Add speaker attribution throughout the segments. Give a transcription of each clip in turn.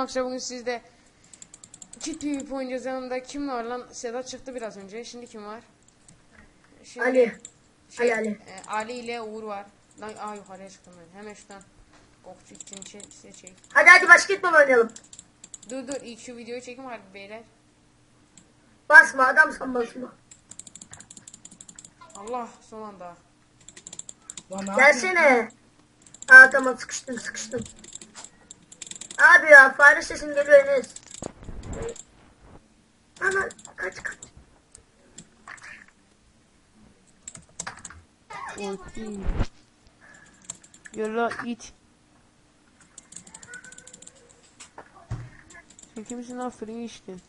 Speaker 1: arkadaşlar bugün sizde Kit PvP oynayacağız yanımda kim var lan? Sedat çıktı biraz önce. Şimdi kim var? Şimdi
Speaker 2: Ali.
Speaker 1: şey,
Speaker 2: Ali, Ali.
Speaker 1: e, Ali ile Uğur var. Lan aa yukarıya çıktım ben. Hemen şuradan okçu için şey, seçeyim.
Speaker 2: Hadi hadi basketbol oynayalım.
Speaker 1: Dur dur ilk şu videoyu çekeyim hadi beyler.
Speaker 2: Basma adamsan basma.
Speaker 1: Allah son anda.
Speaker 3: Lan ne
Speaker 2: Gelsene. Aa tamam sıkıştım sıkıştım. Abi ya fare sesin geliyor Enes. Ana kaç kaç.
Speaker 1: Yola it. Sen kimsin lan içtin?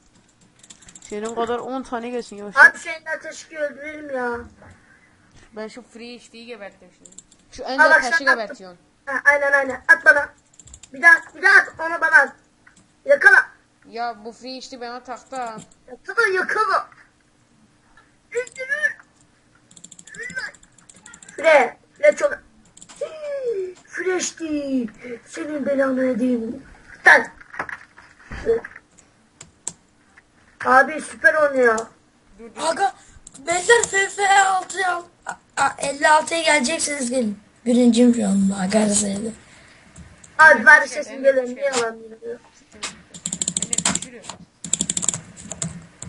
Speaker 1: Senin kadar 10 tane gelsin yavaş.
Speaker 2: Abi şeyin ateşi öldürelim ya.
Speaker 1: Ben şu free içtiği geberttim şimdi. Şu
Speaker 2: Aa,
Speaker 1: ender
Speaker 2: bak
Speaker 1: taşı gebertiyorsun.
Speaker 2: Ha, aynen aynen at bana. Bir daha bir daha at onu bana at. Yakala.
Speaker 1: Ya bu free içti bana taktı ha.
Speaker 2: Yakala yakala. İndirin. Fre. Fre çok. Freşti. Senin belanı edeyim. Lan. Abi süper oynuyor.
Speaker 4: Aga beyler FF6 56'ya geleceksiniz gelin. Birinciyim şu anda aga sayıda.
Speaker 2: Abi bari sesin geliyor. Niye yalan diyor?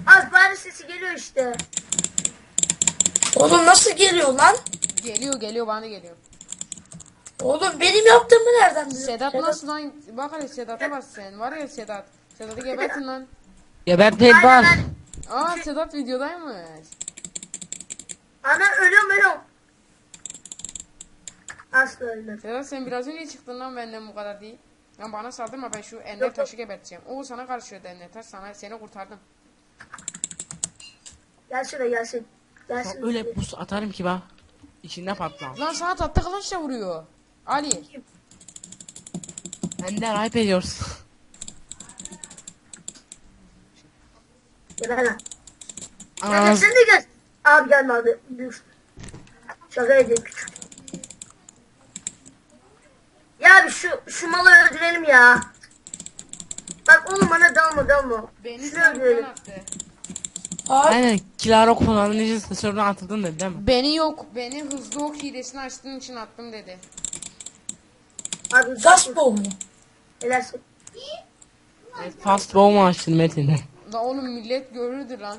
Speaker 2: Abi bari sesi geliyor işte.
Speaker 4: Oğlum nasıl geliyor lan?
Speaker 1: Geliyor geliyor bana geliyor.
Speaker 4: Oğlum benim yaptığımı nereden biliyorsun?
Speaker 1: Sedat nasıl lan? Bak hele Sedat'a bak sen. Var ya Sedat. Sedat'ı gebertin lan.
Speaker 3: Geber tel
Speaker 2: Aynen
Speaker 3: var.
Speaker 2: aynen.
Speaker 1: Aa Sedat videodaymış.
Speaker 2: Ana ölüyorum ölüyorum. Aslı öldüm.
Speaker 1: Sedat sen biraz önce çıktın lan benden bu kadar değil. Lan bana saldırma ben şu ender taşı geberteceğim. O sana karışıyordu ender taş sana seni kurtardım.
Speaker 2: Gel şuraya gelsin. Gelsin.
Speaker 3: Öyle buz atarım ki bak. İçinde patlar.
Speaker 1: Lan sana tatlı kılıçla vuruyor. Ali.
Speaker 3: Ben de rayp ediyorsun.
Speaker 2: Gel lan. Gel
Speaker 3: Ananız.
Speaker 2: sen de gel. Abi gelme abi. Dur. Şaka edeyim küçük. Ya abi şu, malı öldürelim ya. Bak oğlum bana dalma dalma.
Speaker 1: Beni
Speaker 2: Şunu öldürelim.
Speaker 4: Abi
Speaker 3: Aynen Kilara kullanıcı sensörden atıldın dedi değil mi?
Speaker 1: Beni yok. Beni hızlı ok hilesini açtığın için attım dedi.
Speaker 2: Abi
Speaker 4: gasp oldu.
Speaker 2: Helalsin.
Speaker 3: Evet, fast bomb açtın Metin'e.
Speaker 1: La oğlum millet görürdü lan.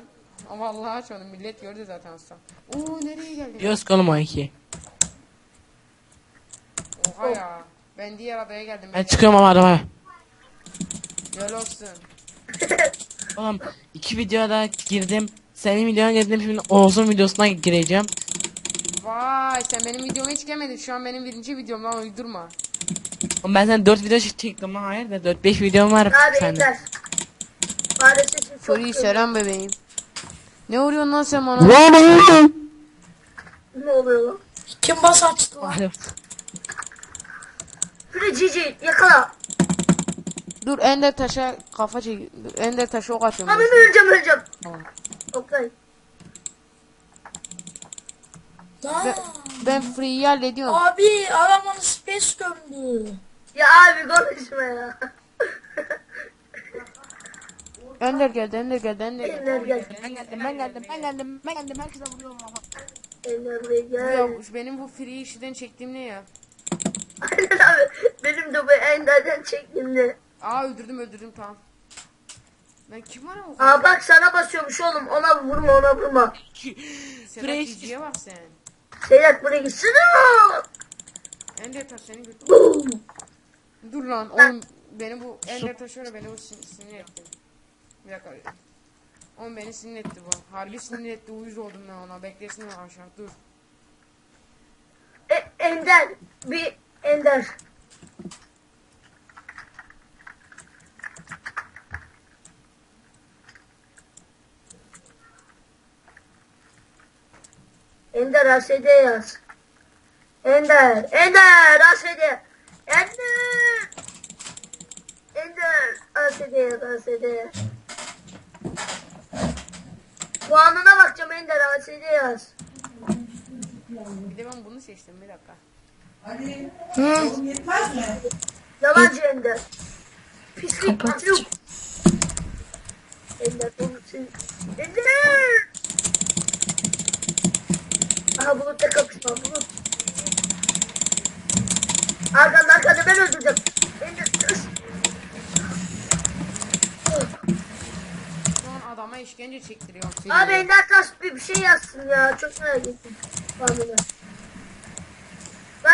Speaker 1: Ama Vallahi aç onu millet gördü zaten aslan. Oo nereye geldin?
Speaker 3: Diyoruz o iki.
Speaker 1: Oha ya. Ben diğer adaya geldim.
Speaker 3: Ben çıkıyorum ama arabaya.
Speaker 1: Yol olsun.
Speaker 3: Oğlum iki videoda girdim. Senin videona girdim şimdi Oğuz'un videosuna gireceğim.
Speaker 1: Vay sen benim videoma hiç gelmedin. Şu an benim birinci videom lan uydurma.
Speaker 3: Oğlum ben sana 4 video çektim lan hayır da 4-5 videom var
Speaker 2: Abi
Speaker 3: sende.
Speaker 2: Fare sesin çok
Speaker 1: selam bebeğim. Ne vuruyorsun lan sen bana?
Speaker 2: Ne oluyor lan?
Speaker 4: Kim bas açtı lan?
Speaker 2: Fure cici yakala.
Speaker 1: Dur ender taşa kafa çek. Dur, Ender taşı ok atıyorum.
Speaker 2: Abi
Speaker 1: ben.
Speaker 2: öleceğim öleceğim.
Speaker 1: Tamam.
Speaker 2: Okay.
Speaker 4: Lan.
Speaker 1: Ben Free'yi hallediyorum.
Speaker 4: Abi adam bana space gömdü.
Speaker 2: Ya abi konuşma ya.
Speaker 1: Ender geldi, Ender geldi, Ender geldi.
Speaker 2: Ender gel.
Speaker 3: Ben geldim ben geldim ben geldim ben geldim herkese vuruyorum ama.
Speaker 2: Ender buraya
Speaker 1: Ya benim bu Free işiden çektiğim ne ya?
Speaker 2: Aynen abi. Benim de bu Ender'den çektiğimde.
Speaker 1: Aa öldürdüm öldürdüm tamam. Ben kim var o?
Speaker 2: Aa bak sana basıyormuş oğlum. Ona vurma ona vurma.
Speaker 1: Sedat
Speaker 3: Fresh.
Speaker 1: Cici'ye bak sen.
Speaker 2: Seyret buraya gitsene.
Speaker 1: Ender taş seni götür.
Speaker 2: Boom.
Speaker 1: Dur lan oğlum beni bu Ender taşı öyle beni bu sin sinir etti. Bir dakika. Oğlum beni sinir etti bu. Harbi sinir etti uyuz oldum ben ona. Beklesin aşağı dur.
Speaker 2: E, Ender. Bir Ender. Ender ASD yaz. Ender. Ender ASD. Ender. Ender ASD yaz ASD. Puanına bakacağım Ender ASD yaz.
Speaker 1: Bir de ben bunu seçtim bir dakika.
Speaker 4: Hı.
Speaker 2: Yalancı Ender. Pislik.
Speaker 4: Kapat.
Speaker 2: Yok. Ender onu sen. Ender. Aha bulutla kapışma bulut. Arkanda arkanda ben öldüreceğim. Ender. tıs.
Speaker 1: Şu an adama işkence çektiriyorum.
Speaker 2: Abi Ender Taş bir, bir şey yazsın ya. Çok merak ettim. Vallahi.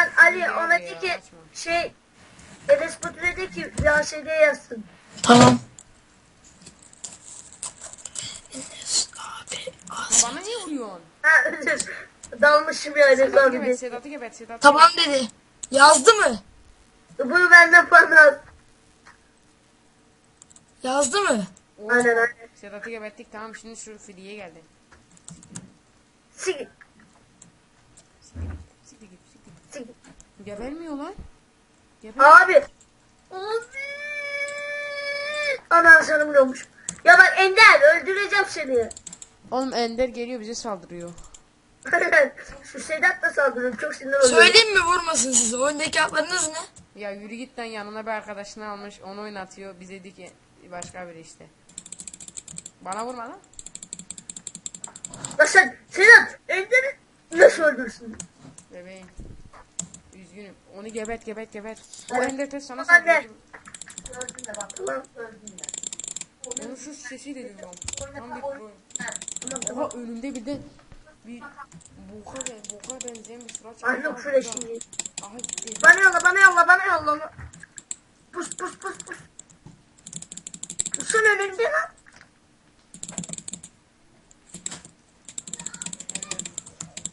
Speaker 2: Ben Ali ona
Speaker 1: ya,
Speaker 2: de ki
Speaker 1: açma.
Speaker 2: şey Enes Batur'a de ki VHSD yazsın.
Speaker 4: Tamam. Enes abi. az-
Speaker 1: Bana niye vuruyorsun?
Speaker 2: Ha özür. Dalmışım ya Enes
Speaker 1: Sedat'ı
Speaker 2: abi.
Speaker 1: gebet, Sedat'ı gebet, Sedat'ı
Speaker 4: Tamam dedi. Yazdı mı?
Speaker 2: Bunu benden falan al.
Speaker 4: Yazdı mı?
Speaker 1: Oo,
Speaker 2: Aynen, aynen.
Speaker 1: Sedat'ı gebettik tamam şimdi şu Fili'ye geldi.
Speaker 2: Sik.
Speaker 1: Siktir git, siktir git. Gebermiyor lan. Geber.
Speaker 2: Abi. Abi. Anan sana vuruyormuş. Ya bak Ender öldüreceğim seni.
Speaker 1: Oğlum Ender geliyor bize saldırıyor.
Speaker 2: Şu Sedat da saldırıyor. Çok sinir oluyorum.
Speaker 4: Söyleyeyim mi vurmasın size? Oyundaki adlarınız ne?
Speaker 1: Ya yürü git lan yanına bir arkadaşını almış onu oynatıyor. Bize dedi ki başka biri işte. Bana vurma lan.
Speaker 2: Bak sen Sedat Ender'i nasıl öldürsün?
Speaker 1: Bebeğim. Üzgünüm. Onu gebet gebet gebet. O
Speaker 2: Evet.
Speaker 1: Ender test sana
Speaker 2: Anne.
Speaker 1: saldırıyor.
Speaker 2: Tamam.
Speaker 1: Onu şu sesiyle duyuyorum. Tam bir
Speaker 2: tamam.
Speaker 1: Oha önümde bir de bir boka, ben, boka benzeyen bir surat
Speaker 2: Ay yok şöyle şimdi.
Speaker 1: Aha gitti.
Speaker 2: Bana yolla bana yolla bana yolla onu. Pus pus pus pus. Pusun önünde lan.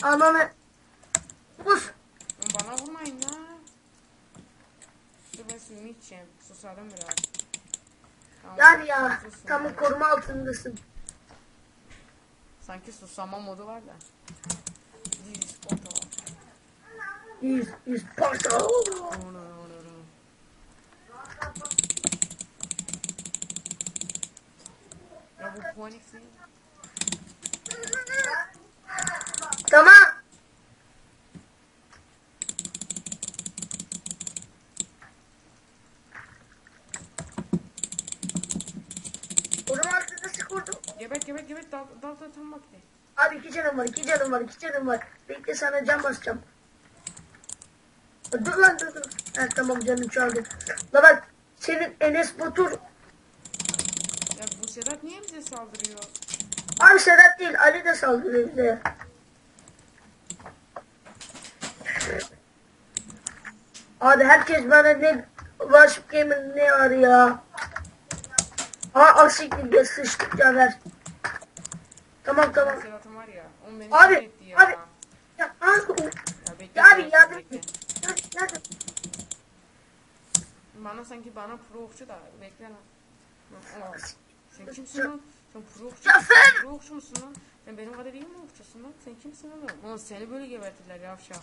Speaker 2: Ananı. Pus.
Speaker 1: Lan Bana vurmayın lan. Dur ben suyumu içeceğim. Susadım biraz. Tamam,
Speaker 2: Yani ya
Speaker 1: sus, sus.
Speaker 2: tam koruma altındasın.
Speaker 1: Sanki susama modu var da. This photo.
Speaker 2: Yüz yüz parça.
Speaker 1: Ya bu?
Speaker 2: Tamam. Koruma altındasın kurdum.
Speaker 1: Gebet dal dal dal tam vakti.
Speaker 2: Abi iki canım var, iki canım var, iki canım var. Bekle sana can basacağım. Dur lan dur dur. Ha, tamam canım çaldı. La bak senin Enes Batur.
Speaker 1: Ya bu Sedat niye bize saldırıyor?
Speaker 2: Abi Sedat değil Ali de saldırıyor bize. Abi herkes bana ne Worship Gamer ne ya. Aa asiklik de sıçtık ya ver. Tamam tamam.
Speaker 1: Sedat'ın var ya. On beni
Speaker 2: Abi,
Speaker 1: etti ya.
Speaker 2: abi. Ya, abi,
Speaker 1: Ya bekle.
Speaker 2: ya abi yardım. Nerede?
Speaker 1: Bana sanki bana pro okçu da bekle lan. Lan, Sen kimsin lan? Sen pro okçu
Speaker 2: Cafer!
Speaker 1: Pro okçu musun lan? Sen benim kadar iyi mi okçusun lan? Sen kimsin oğlum? Oğlum seni böyle gebertirler yavşak.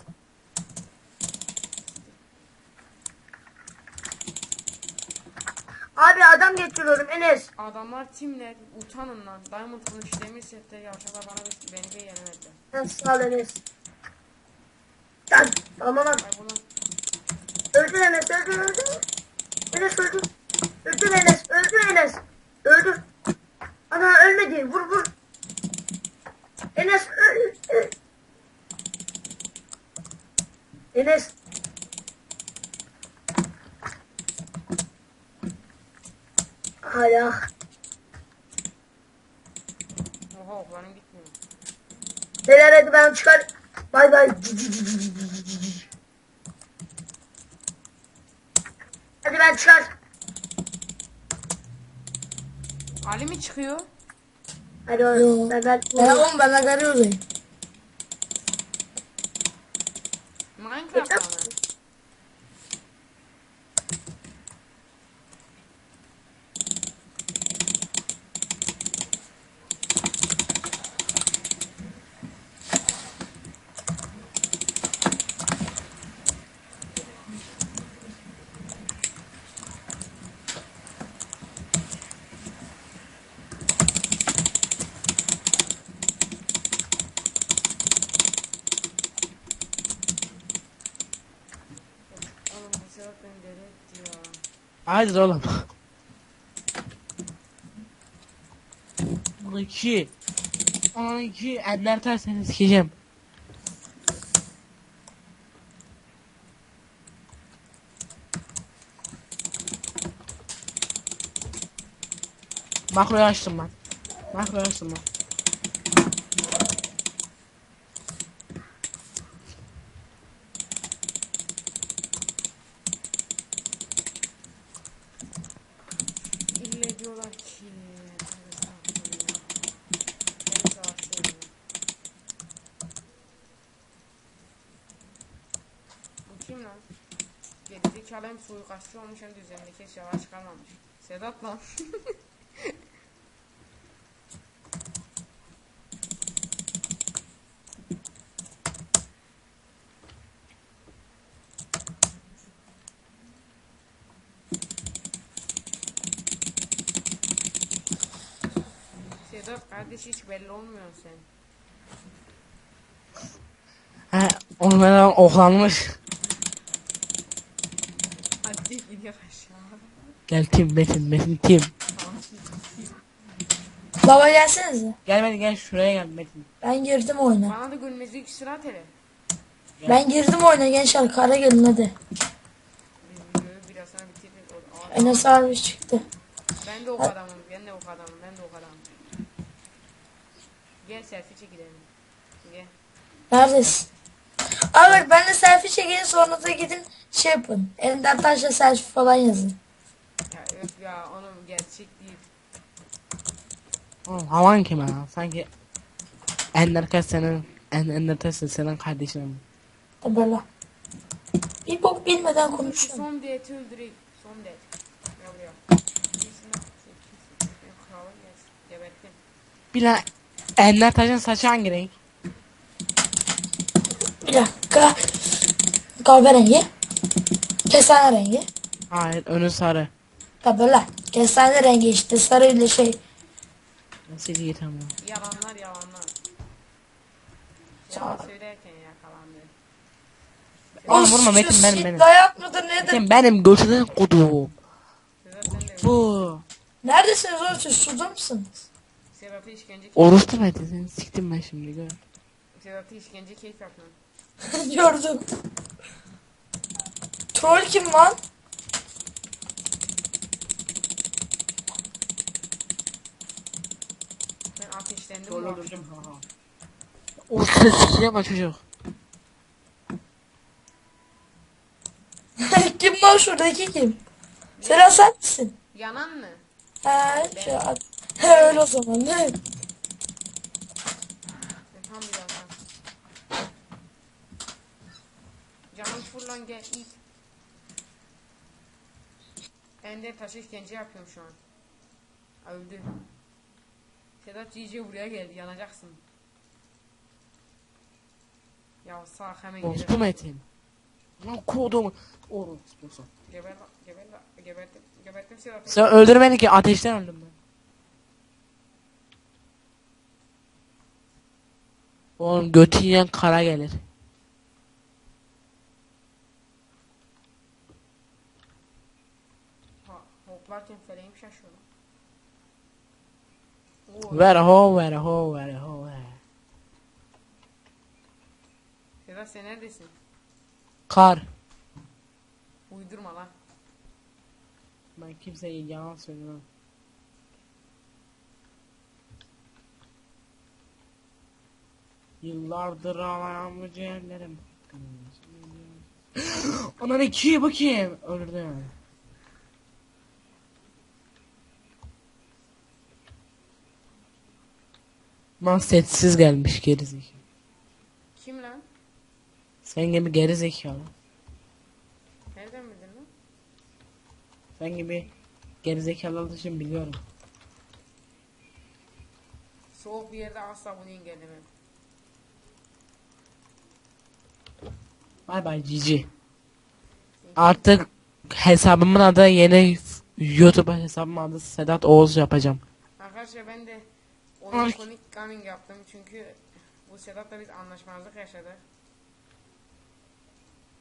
Speaker 2: Abi adam getiriyorum Enes.
Speaker 1: Adamlar timler utanın lan. Diamond kılıç demir setleri yavşaklar bana beni de yenemediler.
Speaker 2: Ben sağ ol Enes. Lan tamam lan.
Speaker 1: Ay
Speaker 2: Öldür Enes öldür öldür. Enes öldür. Öldür Enes öldür Enes. Öldür. Ana ölmedi vur vur. Enes öl. öl. Enes. Hala.
Speaker 1: oha oklarım gitmiyor.
Speaker 2: Beyler hadi ben çıkar. Bay bay. Hadi ben çıkar.
Speaker 1: Ali mi çıkıyor?
Speaker 2: Hadi oğlum. Ben, ben,
Speaker 4: Ben oğlum ben agarıyorum.
Speaker 1: Minecraft'ta
Speaker 3: Haydi oğlum. Bunu iki. Onu iki. Eller terseniz sikeceğim. Makroyu açtım ben. Makroyu açtım ben.
Speaker 1: Hem suikastçı olmuş hem de üzerindeki eşyalar çıkarmamış. Sedat lan. Sedat kardeş hiç belli olmuyor sen.
Speaker 3: He, onu ben oklanmış.
Speaker 1: Hadi gidiyor aşağı.
Speaker 3: Gel tim Metin Metin tim.
Speaker 4: Baba gelsenize.
Speaker 3: Gel Metin gel şuraya gel Metin.
Speaker 4: Ben girdim oyuna.
Speaker 1: Bana da gülmezi iki sıra tele.
Speaker 4: Ben girdim oyuna gençler. Kara gelin hadi.
Speaker 1: Biraz sonra bitiririz. O- o-
Speaker 4: Enes abi çıktı.
Speaker 1: Ben de o adamım. Ben de o adamım. Ben de o adamım. Gel selfie çekelim. Gel.
Speaker 4: Neredesin? Abi bak ben de selfie çekeyim sonra da gidin şey yapın. Elinden taşla selfie falan yazın.
Speaker 1: Ya öf ya onun gerçek değil.
Speaker 3: Oğlum havan kim ya? Sanki Ender kaç senin en Ender kaç senin kardeşin.
Speaker 4: Böyle. Bir bok bilmeden
Speaker 1: Şu
Speaker 4: konuşuyorum.
Speaker 1: son diyeti öldüreyim. Son diyet. Gel buraya. Kimsin lan? Sen kimsin? Benim kralım gelsin. Gebertin.
Speaker 3: Bir lan Ender taşın saçı hangi renk?
Speaker 4: Bir dakika. Kahverengi. Kestane rengi.
Speaker 3: Hayır önü sarı.
Speaker 4: Da böyle. Kestane rengi işte sarı ile şey.
Speaker 3: Nasıl iyi tamam.
Speaker 1: Yalanlar yalanlar. Yalan söylerken yakalandı.
Speaker 3: Oğlum vurma Metin benim benim.
Speaker 4: Dayak mıdır nedir?
Speaker 3: Metin benim götüne
Speaker 1: de
Speaker 3: Bu.
Speaker 4: Neredesiniz oğlum siz suda mısınız?
Speaker 1: Sedat'ı işkence
Speaker 3: Orospu Metin seni siktim ben şimdi gör.
Speaker 1: Sedat'ı işkence keyif yapma.
Speaker 4: Gördüm. Troll kim lan?
Speaker 1: Ateşlendim bu akşam.
Speaker 3: Orospu sikeceğim ha çocuk.
Speaker 4: kim lan şuradaki kim? Selam sen misin?
Speaker 1: Yanan mı?
Speaker 4: He, şey, he öyle o zaman. Ne?
Speaker 1: Ben tam bir yalan. Canım fırlan gel ilk. Ender taşı işkence yapıyorum şu an. Öldü. Sedat Cici buraya geldi yanacaksın. Ya sağ hemen
Speaker 3: Orospu
Speaker 1: geri.
Speaker 3: Metin. Lan kodum. Orospu.
Speaker 1: Geber geber gebertim gebertim Sedat'ı.
Speaker 3: Sen öldür beni ki ateşten öldüm ben. Oğlum götü yiyen kara gelir.
Speaker 1: Ha, hoplarken
Speaker 3: Ver ho ver ho ver ho ver.
Speaker 1: Sedat sen neredesin?
Speaker 3: Kar.
Speaker 1: Uydurma lan.
Speaker 3: Ben kimseye yalan söylemem. Yıllardır ağlayan bu ciğerlerim. Anan ikiye bakayım. Öldürdüm. Lan sessiz gelmiş gerizekalı.
Speaker 1: Kim lan?
Speaker 3: Sen gibi gerizekalı.
Speaker 1: Nereden bildin lan?
Speaker 3: Sen gibi gerizekalı olduğu için biliyorum.
Speaker 1: Soğuk bir yerde asla bunu engellemem.
Speaker 3: Bay bay Cici. Artık hesabımın adı yeni YouTube hesabımın adı Sedat Oğuz yapacağım.
Speaker 1: Arkadaşlar ben de
Speaker 3: Ay.
Speaker 1: oyun komik gaming yaptım çünkü bu Sedat'la biz anlaşmazlık yaşadık.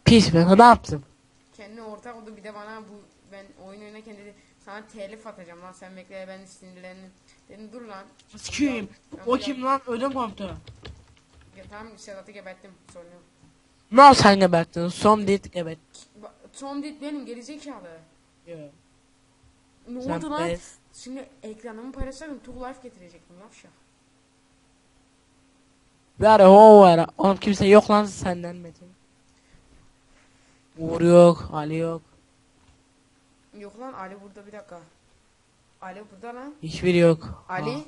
Speaker 3: Piş ben ne yaptım?
Speaker 1: Kendi ortak oldu bir de bana bu ben oyun oynarken dedi Sana telif atacağım lan sen bekle ben sinirlendim. Dedim dur lan.
Speaker 3: Sikiyim. O kim lan? Ödüm koptu.
Speaker 1: Ya, tamam Sedat'ı geberttim sorun yok.
Speaker 3: Ne sen geberttin? Son dit gebert.
Speaker 1: Ba- Tom dit benim gerizekalı. Ne
Speaker 3: Sen
Speaker 1: oldu lan? Şimdi ekranımı paylaşsaydım Two Life getirecektim yavşak.
Speaker 3: Ver o ver. Oğlum kimse yok lan senden Metin. Uğur yok, Ali yok.
Speaker 1: Yok lan Ali burada bir dakika. Ali burada lan.
Speaker 3: Hiçbiri yok.
Speaker 1: Ali.
Speaker 3: Ha.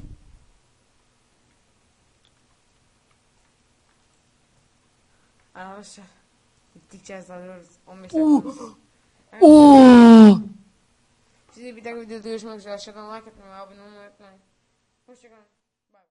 Speaker 1: Arkadaşlar. Gittikçe azalıyoruz. 15
Speaker 3: Oo.
Speaker 1: dakika.
Speaker 3: Oo.
Speaker 1: Size bir dakika videoda görüşmek üzere. Aşağıdan like atmayı abone olmayı unutmayın. Hoşçakalın.